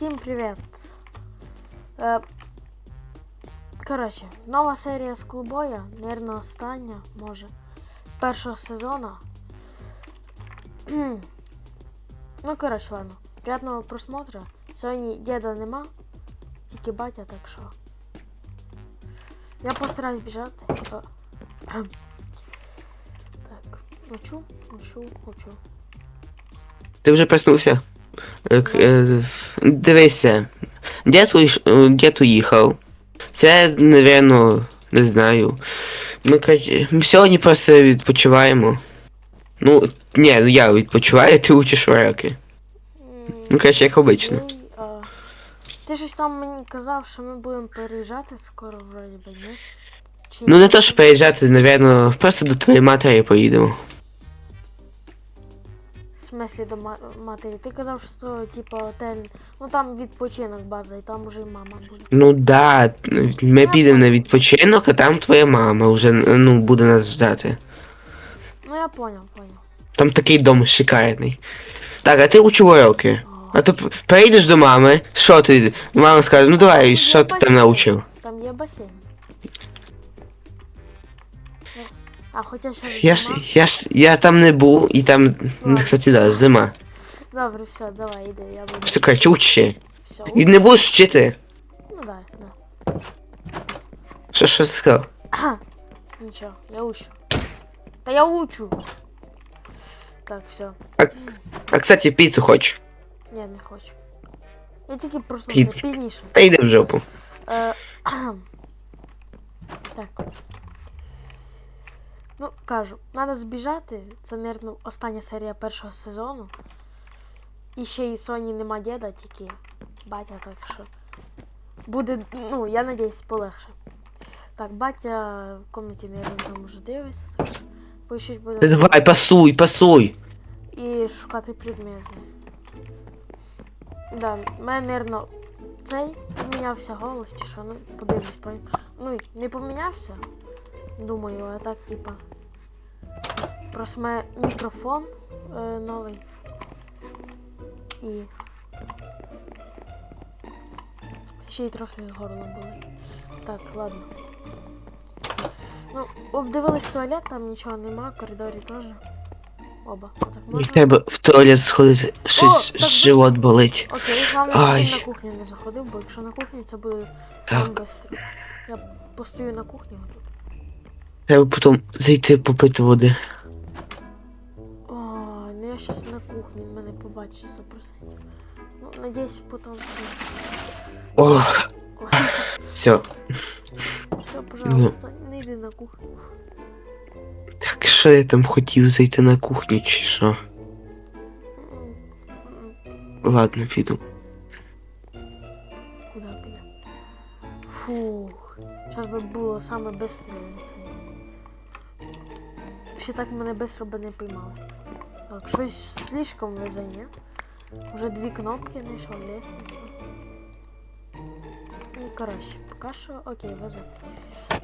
Всім привіт! Е, коротше, нова серія з Клубоя, наверное, остання, може, першого сезону. ну, коротше, ладно. Приятного просмотру. Сьогодні діда нема, тільки батя, так що. Я постараюсь біжати. Е, так, мовчу, мовчу, мовчу. Ти вже проснувся? Е, е, Дивися, дід, уїш- е, дід уїхав. Це, напевно, не знаю. Ми, каж- ми сьогодні просто відпочиваємо. Ну, ні, ну я відпочиваю, ти учиш уроки. Ну, коротше, як обично. А, Ти щось там мені казав, що ми будемо переїжджати скоро, вроді би, ні? Чи Ну не то, що переїжджати, напевно, просто до твоєї матері поїдемо. В смислі до ма- матері. Ти казав, що типа отель, ну там відпочинок база, і там уже і мама буде. Ну да, ми підемо на відпочинок, а там твоя мама вже ну, буде нас ждати. Ну я поняв, поняв. Там такий дом шикарний. Так, а ти учи уроки. А то п- приїдеш до мами, що ти? Мама скаже, ну давай, що ти там навчив? Там є басейн. А хоча ще Я ж, я ж, я там не був, і там, ну, кстати, да, зима. Добре, все, давай, іди, я буду. Все, короче, учи. Все, І не будеш вчити. ну да, да. Що, що ти сказав? Нічого, я учу. Та я учу. Так, все. А, кстати, піцу хочеш. Ні, не хочу. Я тільки проснувся Під- пізніше. Та йди в жопу. Е, так. Ну, кажу, треба збіжати. Це, мабуть, остання серія першого сезону. І ще й Соні нема діда, тільки батя, так що. Буде, ну, я надіюсь, полегше. Так, батя в комнаті, мабуть, там уже дивиться. Поїщось буде давай, пасуй, пасуй. і шукати предмети. Да, мене, мабуть, цей помінявся голос чи що, ну подивлюсь, пон... Ну, не помінявся, думаю, а так, типа. Просто мене мікрофон е, новий. І. Ще й трохи горло болить. Так, ладно. Ну, обдивились туалет, там нічого нема, в коридорі теж. Оба. Так можна? треба в туалет сходити, щось так живот болить. Окей, головне, щоб Ай. він на кухню не заходив, бо якщо на кухні, це буде Так. там без. Я постою на кухні. Треба потім зайти попити води. О, ну я щас на кухні, мене побачить 100%. Ну, надіюсь, потім. Ох, Ой, все. Все, пожалуйста, не йди на кухню. Так що я там хотів зайти на кухню чи що? Ладно, піду. Куди піде? Фух. Зараз би було саме бистре цей. Ще так мене бистро би не поймали. Так, щось слишком везе, ні? Уже дві кнопки знайшов лестницю. Ну, коротше, поки що окей, везе.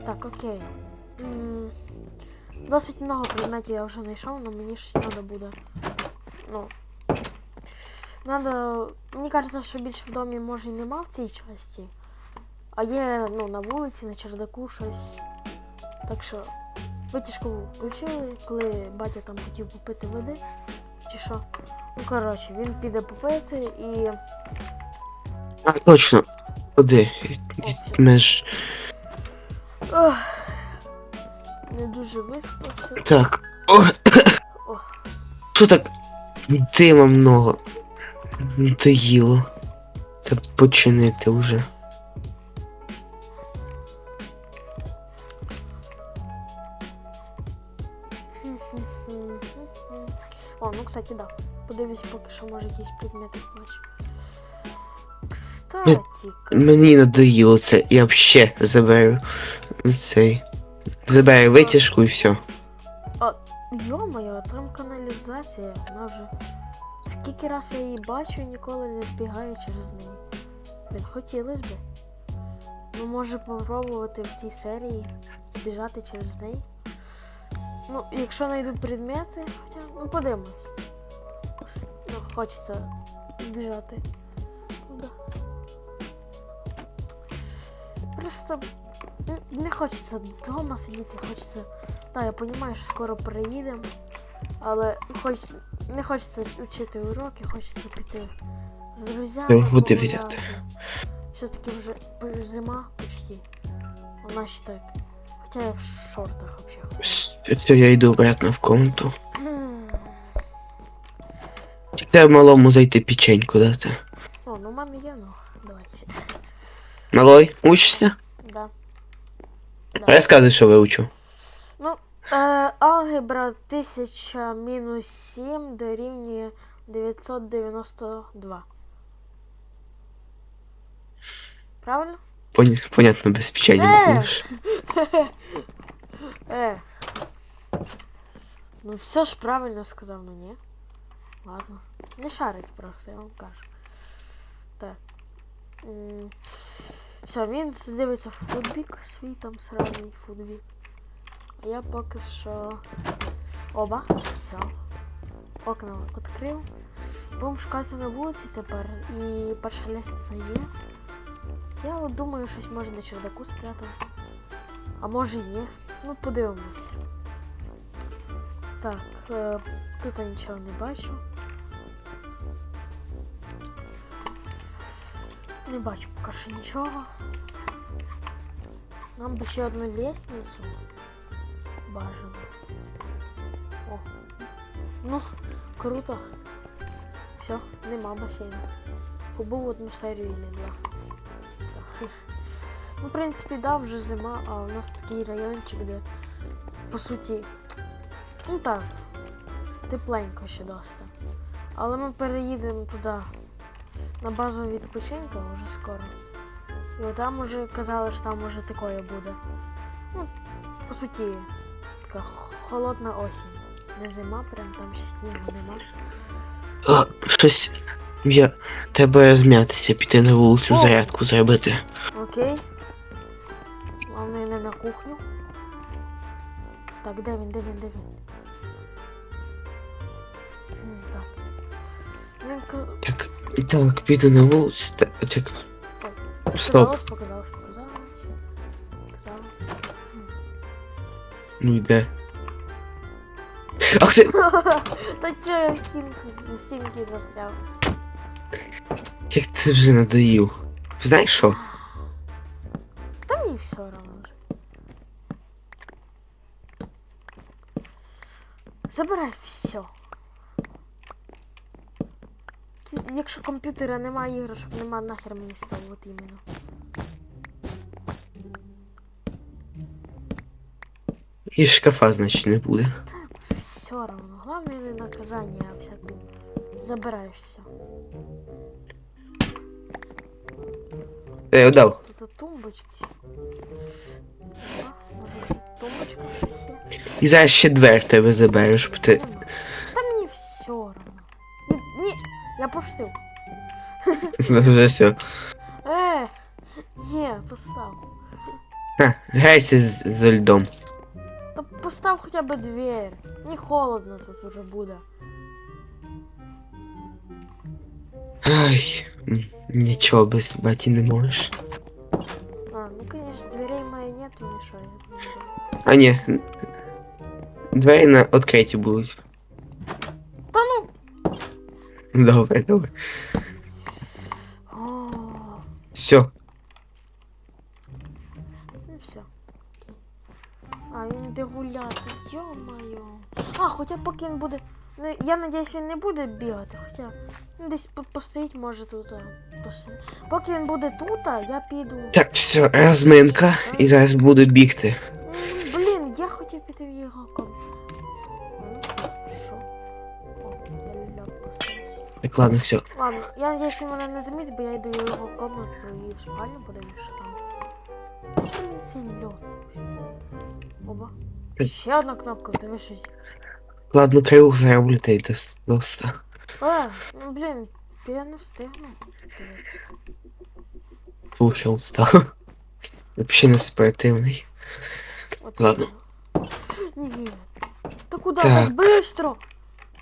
Так, окей. М, Досить много предметів я вже знайшов, але мені щось треба буде. Ну. Надо. Мені кажеться, що більше в домі може і нема в цій часті. А є, ну, на вулиці, на чердаку щось. Так що витяжку включили, коли батя там хотів попити води. Чи що. Ну, коротше, він піде попити і. А, точно. Куди? Меж. Ох, не дуже виспався. Так. Що так? Дима много. Доїло. Це починити вже. О, ну кстати, да. Подивлюсь, поки що може якісь предмети побачу. Кстати, Мені надоїло це. Я вообще заберу цей. Заберу витяжку і все. Йо-моє, там каналізація, вона вже. Скільки раз я її бачу, ніколи не збігаю через неї. Блін, хотілося б. Ну, може попробувати в цій серії збіжати через неї. Ну, якщо знайду предмети, хоча, ну подивимось. Ну, хочеться збіжати. Ну да. Просто не хочеться вдома сидіти, хочеться. Так, я розумію, що скоро приїдемо, але хоч не хочеться вчити уроки, хочеться піти з друзями. Буде. Все-таки вже зима почти. Вона ще так. Хоча я в шортах взагалі. Все, я йду обратно в комнату. Треба малому зайти печеньку дати. О, ну мене є, ну, давай ще. Малой, учишся? Да. Розказуй, що вивчив. Ну, е, алгебра 1000 мінус 7 дорівнює 992. Правильно? Пон- Понятно, без печені Е! не будеш. Е. Ну все ж правильно сказав, ну ні. Ладно. Не шарить просто, я вам кажу. Так. Все, він дивиться в футбік, свій там сраний футбік. А я поки що. Оба, все. Окна відкрив. Будемо шукати на вулиці тепер. І перша лестниця є. Я от думаю, щось може на чердаку спрятав. А може і ні. Ну, подивимось. Так, е, тут я нічого не бачу. Не бачу поки що нічого. Нам би ще одну лестницю. Бажано. О. Ну, круто. Все, нема басейну. Побув одну серію не два. Ну, в принципі, да, вже зима, а у нас такий райончик, де по суті. Ну так, тепленько ще доста. Але ми переїдемо туди на базу відпочинку вже скоро. І там уже казали, що там уже такое буде. Ну, по суті, така холодна осінь. Не зима, прям там ще снігу нема. Щось. Я. Треба розм'ятися, піти на вулицю, О! зарядку зробити. Окей. Головне не на кухню. Так, де він, де він, де він? М, Так. Він Так, так, піду на вулицю. Так, так. Стоп. Показалось, показалось, показалось. Показалось. Ну йде. Ах ти! Та чо я в стінку, в стінки застряв? Як ти вже надоїв. Знаєш що? Та мені все вже. Забирай все. Якщо комп'ютера немає іграшок, нема нахер мені того, от іменно. І шкафа, значить, не буде. Все равно. Главное не наказание, а всяку. Забирай все. Е, отдав. Тут тумбочки. Може тумбочка щось є? І зараз ще двер тебе ти. Та мені все равно. Ні, ні, я пустив. Вже все. Е, ні, постав. Ха, грайся з, з льдом. Та постав хоча б двері. Не холодно тут уже буде. Ай, м, нічого без баті не можеш. А, ну конечно, дверей моей нету, ни шо, я не буду. А ні. Двері на відкриті будуть. Та ну! Добре, добре. О, Все. ну все. А, він де гуляти, йо-моє. А, хоча поки він буде. Ну, я надіюсь, він не буде бігати, хоча він десь по- постоїть може тут. а, Поки він буде тут, а я піду. Так, все, розминка. І зараз будуть бігти. Блін, я хотів піти в його поставив. Так, ладно, все. Ладно, я надіюсь, він мене не замітить, бо я йду в його комнату і в спальню подивлюсь, що там. Оба. Е. Ще одна кнопка, диви щось. Ладно, й дос- доста. Е, ну блін, я не встигну. Пухел став. Взагалі не спортивний. От Ладно. Ні. Та куди? Так. Так бистро!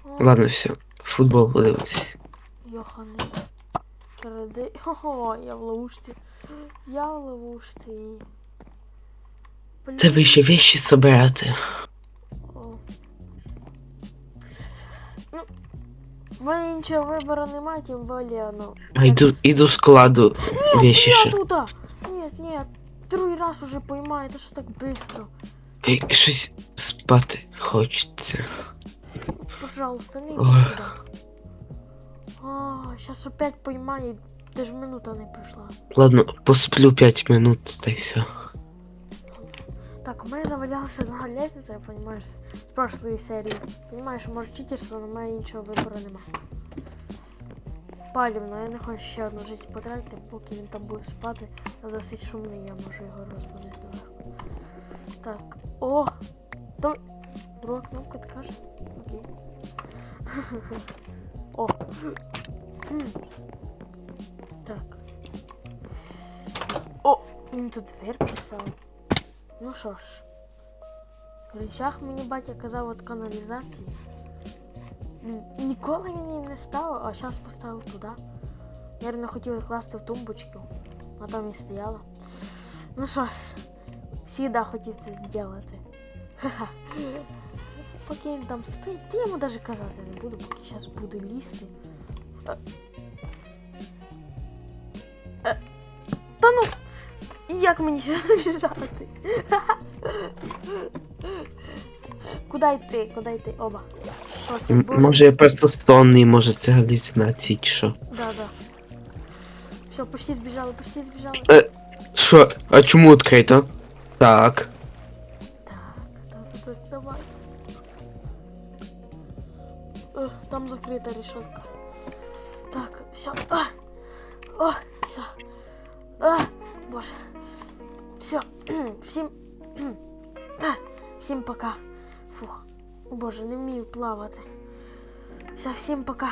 О, Ладно, все. Футбол подивимось. Йоханий. середи. Ого, я в ловушці. Я в ловушці. Блін. Тебе ще вещи собирати. Ну, мене іншого вибору немає, тим більше, ну. А йду, іду складу вещи Я ще. тут! Нет, нет, другий раз уже поймаю, это что так быстро? Ей, щось спати хочеться. Пожалуйста, не Ой. иди сюда. А, сейчас опять поймаю, даже минута не пройшла. Ладно, посплю 5 минут, та й все. Так, у мене завалялася одна лестниця, я понимаю, з прошлої серії. Понимаєш, може читерство, але мене іншого вибору немає. Палівно, я не хочу ще одну життя потратити, поки він там буде спати, а досить шумний, я можу його розбудити. Так, о! Там... Друга кнопка, ти каже? Окей. О! Так. О! Він тут двері поставив. Ну що ж, в речах мені батя казав от каналізації. Н- Ніколи він її не ставив, а зараз поставив туди. Я не хотів класти в тумбочку, а там і стояла. Ну що ж, всегда хотів це зробити. Ха-ха. Поки він там спить, ти йому навіть казати не буду, поки зараз буду лізти. Е. Е. Та ну! Як мені зараз біжати? Куди йти? Куди йти? Оба. Що це? М- Боже? Може я просто сонний, може це галюцинації чи що. Да, да. Все, почти збіжали, почти збіжали. Що? А чому відкрито? Так. Так, так, так, давай. Е, Там закрита решетка. Так, все. О, все. А, боже. Всім. Всім пока. Фух. Боже, не вмію плавати. Все, пока.